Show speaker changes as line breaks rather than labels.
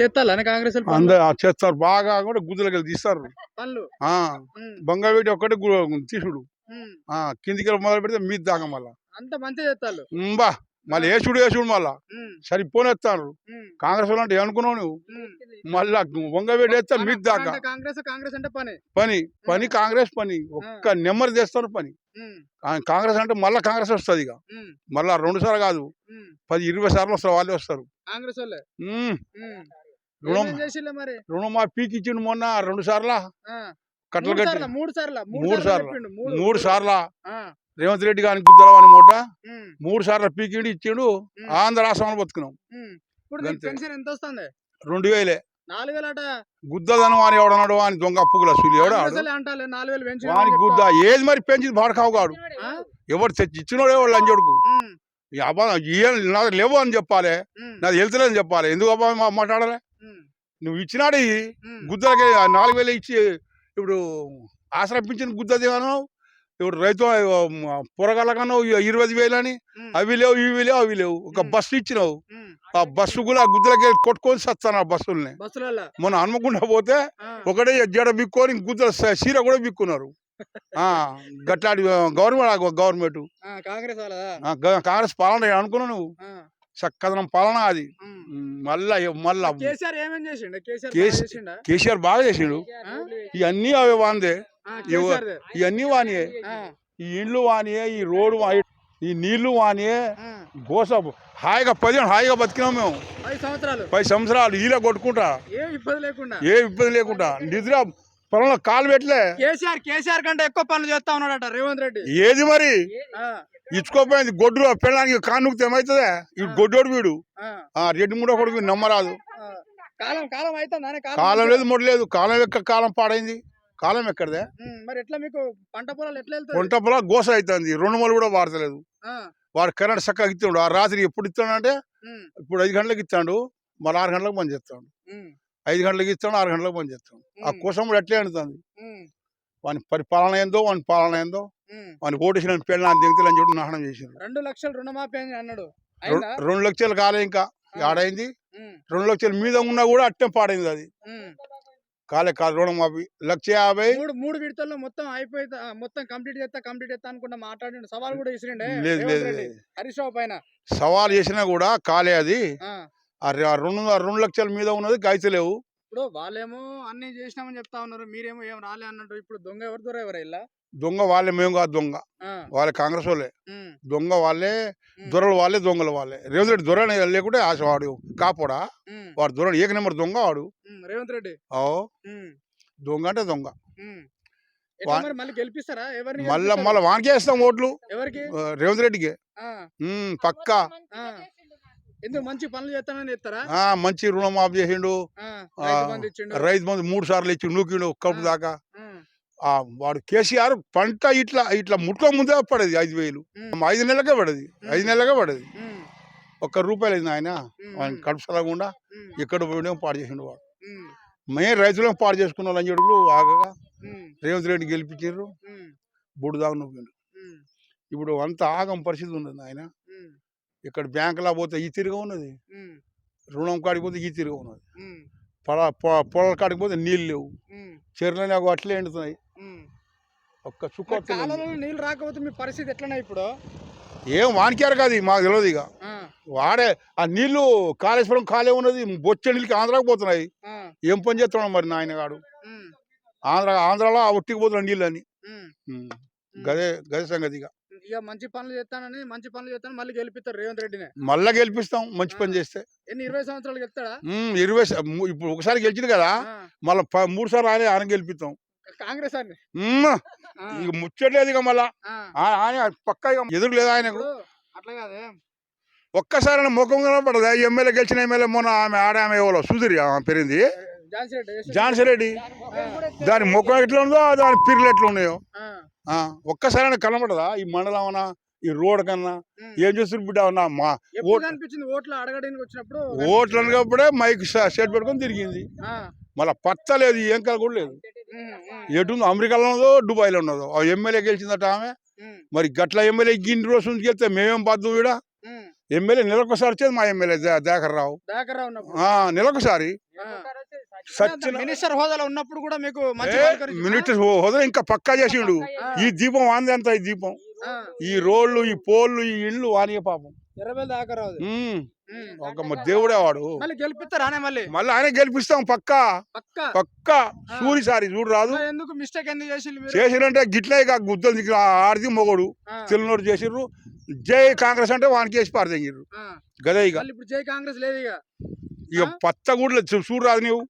కాంగ్రెస్?
అందరు చేస్తారు బాగా కూడా వెళ్ళి తీస్తారు.
ఉమ్,
బంగాళపెట్టి ఒక్కటే తీసుడు. కిందికి మొదలు పెడితే మీద దాకా మళ్ళా.
అంత మంచిగా చేస్తాళ్ళు
బా. మళ్ళీ ఏసుడు ఏసుడు మళ్ళా.
ఉమ్,
కాంగ్రెస్ వాళ్ళు అంటే ఏమనుకున్నావు నువ్వు. మళ్ళా వంగవేడి వేస్తే మీద దాకా.
కాంగ్రెస్ కాంగ్రెస్ అంటే పని.
పని. పని కాంగ్రెస్ పని. ఒక్క నెమ్మది తెస్తారు పని. కాంగ్రెస్ అంటే మళ్ళా కాంగ్రెస్ వస్తుంది ఇక. మళ్ళా రెండు సార్లు కాదు. పది ఇరవై సార్లు వస్తారు వాళ్ళే వస్తారు.
కాంగ్రెస్ వాళ్ళే.
రుణం
ఏమేం చేసిల్లు మరి?
రుణమా పీకి ఇచ్చిండు మొన్న రెండు సార్లా. కట్టలు కట్టి
సార్లా, మూడు సార్లా
మూడు సార్లు. రేవంత్ రెడ్డి గారికి గుద్దలవాని మూట మూడు సార్లు పీకిండి ఇచ్చిండు. ఆంధ్ర రాష్ట్రంలో బతుకున్నాం. రెండు వేలే. గుద్దదనం అని ఎవడన్నాడు దొంగ
పెంచి
వాని గుద్ద ఏది మరి పెంచింది బాడకావు కాడు? ఎవరు తెచ్చి ఇచ్చినోడు ఎవడు ఈ అబ్బా లేవు అని చెప్పాలి. నాది వెళ్తలేదని చెప్పాలి. ఎందుకు అబ్బా మాట్లాడాలి? నువ్వు ఇచ్చినాడు. గుద్దలకి నాలుగు వేలు ఇచ్చి ఇప్పుడు ఆశ్రయించిన గుద్దది ఏమన్నావు ఇప్పుడు రైతు పొరగలకన్నా ఇరవై వేలు అని. అవి లేవు ఇవి లేవు అవి లేవు. ఒక. బస్సు ఇచ్చినావు. ఆ బస్సు కూడా ఆ గుద్దలకి వెళ్ళి కొట్టుకొని సత్తాను ఆ బస్సుల్ని. మొన్న హనుమకుండా పోతే ఒకటే జడ బిక్కొని గుద్దల స- చీర కూడా బిక్కున్నారు. ఆ గట్లాడి గవర్నమెంట్ గవర్నమెంట్.
కాంగ్రెస్
పాలన అనుకున్నావు నువ్వు? చక్కదనం పాలన అది. మళ్ళా మళ్ళా
కేసీఆర్ బాగా చేసిండా?
ఇవన్నీ అవి వాందే. ఇవన్నీ వానియే. ఈ ఇండ్లు వానియే ఈ రోడ్డు ఈ నీళ్ళు వానియే. గోస హాయిగా పదిహేను హాయిగా బతికినాం మేము. పది సంవత్సరాలు. ఈల కొట్టుకుంటా.
ఏ ఇబ్బంది లేకుండా.
ఏ ఇబ్బంది లేకుండా. నిద్ర పొలంలో కాలు పెట్టలే.
కేసీఆర్ కేసీఆర్ కంటే ఎక్కువ పనులు చేస్తా ఉన్నాడట రేవంత్ రెడ్డి.
ఏది మరి? ఇచ్చుకోపోయింది గొడ్డు పెళ్ళడానికి కానుకు ఏమవుతుందే ఈ గొడ్డోడు వీడు. రెడ్డి మూడో కొడుకు నమ్మరాదు.
కాలం కాలం అవుతుందా
కాలం లేదు మొడ లేదు. కాలం ఎక్క కాలం పాడైంది. కాలం ఎక్కడదే?
మరి ఎట్లా మీకు పంట పొలాలు ఎట్లా వెళ్తాయి?
వంట పొల గోస అవుతుంది రెండు మూలు కూడా వాడతలేదు వాడు కరెంట్ చక్కగా ఇస్తాడు ఆ రాత్రి ఎప్పుడు ఇస్తాడంటే ఇప్పుడు ఐదు గంటలకు ఇస్తాడు. మళ్ళీ ఆరు గంటలకు పని చేస్తాడు. ఐదు గంటలకు ఇస్తాడు ఆరు గంటలకు పని చేస్తాడు. ఆ కోసం కూడా ఎట్లే అనుతుంది వాని పరిపాలన ఏందో వాని పాలన ఏందో వాని ఓటేసిన పెళ్ళ దిగుతులని చెప్పి నాశనం చేసిండు.
రెండు లక్షలు రుణమాఫీ అని అన్నాడు.
రెండు లక్షలు కాలే ఇంకా. ఆడైంది రెండు లక్షల మీద ఉన్నా కూడా అట్టే పాడైంది అది. కాలే కాదు రుణమాఫీ. లక్ష యాభై.
మూడు మూడు విడతల్లో మొత్తం అయిపోయి మొత్తం కంప్లీట్ చేస్తా కంప్లీట్ చేస్తా అనుకుంటా మాట్లాడిండు. సవాల్ కూడా ఇసిరిండే
లేదు లేదు.
హరీష్ పైన.
సవాల్ చేసినా కూడా కాలే అది. రెండు రెండు లక్షల మీద ఉన్నది గైతలేవు
ఇప్పుడు వాళ్ళేమో అన్ని చేసినామని చెప్తా ఉన్నారు. మీరేమో ఏం రాలే అన్నట్టు. ఇప్పుడు దొంగ ఎవరు దొర ఎవరు ఇలా
దొంగ వాళ్ళే మేము కాదు దొంగ. వాళ్ళే కాంగ్రెస్ వాళ్ళే. దొంగ వాళ్ళే దొరలు వాళ్ళే దొంగలు వాళ్ళే. రేవంత్ రెడ్డి దొర లేకుంటే ఆశ వాడు కాపోడా వాడు దొర ఏక నెంబర్ దొంగ వాడు.
రేవంత్ రెడ్డి.
ఓ. దొంగ అంటే దొంగ.
మళ్ళీ గెలిపిస్తారా? ఎవరిని
మళ్ళా
గెలిపిస్తారు?
మళ్ళీ వానికే ఇస్తాం ఓట్లు. రేవంత్ రెడ్డికి. పక్కా.
ఎందుకు మంచి పనులు చేస్తానని చెప్తారా?
ఆ, మంచి రుణమాఫీ చేసిండు.
రైతు బంధు
మూడు సార్లు ఇచ్చి నూకిండు కడుపు
ఆ.
దాకా. వాడు కేసీఆర్ పంట ఇట్లా ఇట్లా ముట్టుకో ముందే పడేది ఐదు వేలు. ఐదు నెలలకే పడేది. ఐదు నెలలకే పడేది. ఒక్క రూపాయలు అయింది ఆయన కడుపు సలగకుండా ఎక్కడ పోయినా పాడు చేసిండు వాడు. మేము రైతులను పాడు చేసుకున్న వాళ్ళని చెడుగులు ఆగగా రేవంత్ రెడ్డి గెలిపించారు బుడిదాగా నొప్పిండు ఇప్పుడు అంత ఆగం పరిస్థితి ఉన్నది ఆయన ఇక్కడ బ్యాంకులో పోతే ఈ తిరిగా ఉన్నది. రుణం కాడికి పోతే ఈ తిరిగా ఉన్నది. పొల పొ- పొలాల కాడికి పోతే నీళ్ళు లేవు. చెర్లు నాకు అట్లే ఎండుతున్నాయి. ఒక్క చుక్క
నీళ్ళు రాకపోతే మీ పరిస్థితి ఎట్లనే ఇప్పుడు?
ఏం వానికారు కాదు మాకు తెలియదు ఇక. వాడే ఆ నీళ్ళు కాళేశ్వరం ఖాళీ ఉన్నది బొచ్చ నీళ్ళకి ఆంధ్రాకి పోతున్నాయి. ఏం పని చేస్తున్నాడు మరి నాయన గాడు
ఉమ్,
ఆంధ్ర ఆంధ్రాలో ఆ ఒట్టికి పోతున్నాడు
ఉమ్.
ఉమ్. గదే గదే సంగతి ఇక
మంచి పనులు చేస్తానని మంచి పనులు చేస్తాను మళ్ళీ గెలిపిస్తారు రేవంత్ రెడ్డినే.
మళ్ళా గెలిపిస్తాం మంచి పని చేస్తే.
ఎన్ని ఇరవై సంవత్సరాలు గెలుస్తాడా?
ఇరవై ఇప్పుడు ఒకసారి గెలిచింది కదా మళ్ళీ మూడు సార్లు ఆయన ఆయన గెలిపిస్తాం.
కాంగ్రెస్ అని
ఉమ్,
ఆ,
ఇక ముచ్చట్లేదు ఇక మళ్ళా. ఆయన పక్క ఎదురు లేదు ఆయనకు.
అట్లా కాదే.
ఒక్కసారి ముఖం కనపడదా? ఎమ్మెల్యే గెలిచిన ఎమ్మెల్యే మొన్న ఆమె ఆడ ఆమె ఎవరో సుధీర్ ఆమె పెరింది?
ఝాన్సీ రెడ్డి
దాని ముఖం ఎట్లా ఉందో దాని పిర్లు ఎట్లా ఉన్నాయో
ఆ,
ఆ, ఒక్కసారి కనపడదా ఈ మండలం అన్నా ఈ రోడ్ కన్నా. ఏం చేస్తుంది బిడ్డ? అన్నా మా
ఓట్లు అడగడానికి వచ్చినప్పుడు
ఓట్లు అనగాప్పుడే మైక్ షెడ్ పెట్టుకొని తిరిగింది. మళ్ళీ పత్త లేదు ఏం కల కూడా లేదు. ఎటు అమెరికాలో ఉన్నదో దుబాయ్లో ఉన్నదో. ఆ ఎమ్మెల్యే గెలిచిందట ఆమె. మరి గట్ల ఎమ్మెల్యే గిన్ని రోజుల నుంచి గెలిస్తే మేమేం ఈడ
ఉమ్.
ఎమ్మెల్యే నెలకొకసారి వచ్చేది మా ఎమ్మెల్యే దా- దాకర్ రావు
దాకరా ఉన్నప్పుడు.
ఆ, నెలకొకసారి. సచ్చిన
మినిస్టర్ హోదాలో ఉన్నప్పుడు కూడా మీకు?
మినిట్ హోదా ఇంకా పక్కా చేసిండు. ఈ దీపం వాంది అంత ఈ దీపం. ఈ రోడ్లు ఈ పోళ్ళు ఈ ఇళ్ళు వానియ పాపం. ఒక దేవుడే వాడు.
మళ్ళీ
ఆయన గెలిపిస్తాం పక్కా.
పక్క?
సూరి సారి చూడు రాదు.
ఎందుకు మిస్టేక్ ఎందుకు చేసి
చేసిరంటే గిట్లే ఇక గుద్దలు దిగి ఆడిది మొగడు. తెల్లనోడు చేసిర్రు జై కాంగ్రెస్ అంటే వానికి వేసి పారదెంగిర్రు గదే ఇక.
మళ్ళీ ఇప్పుడు జై కాంగ్రెస్ లేదు ఇక?
పచ్చ కూడా చూడు రాదు నీవు.